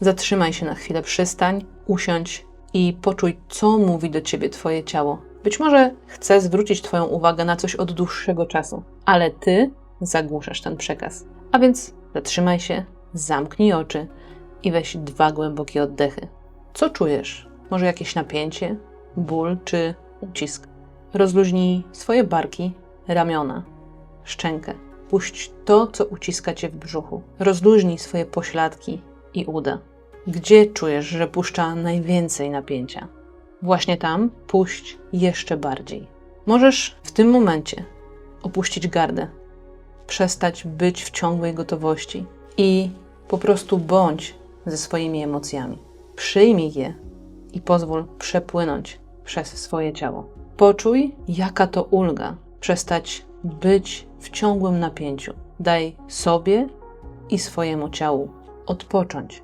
Zatrzymaj się na chwilę, przystań, usiądź i poczuj, co mówi do ciebie Twoje ciało. Być może chce zwrócić Twoją uwagę na coś od dłuższego czasu, ale Ty zagłuszasz ten przekaz. A więc zatrzymaj się, zamknij oczy i weź dwa głębokie oddechy. Co czujesz? Może jakieś napięcie, ból czy ucisk? Rozluźnij swoje barki, ramiona, szczękę. Puść to, co uciska cię w brzuchu. Rozluźnij swoje pośladki i uda. Gdzie czujesz, że puszcza najwięcej napięcia? Właśnie tam puść jeszcze bardziej. Możesz w tym momencie opuścić gardę, przestać być w ciągłej gotowości i po prostu bądź ze swoimi emocjami. Przyjmij je i pozwól przepłynąć przez swoje ciało. Poczuj, jaka to ulga przestać być w ciągłym napięciu. Daj sobie i swojemu ciału odpocząć.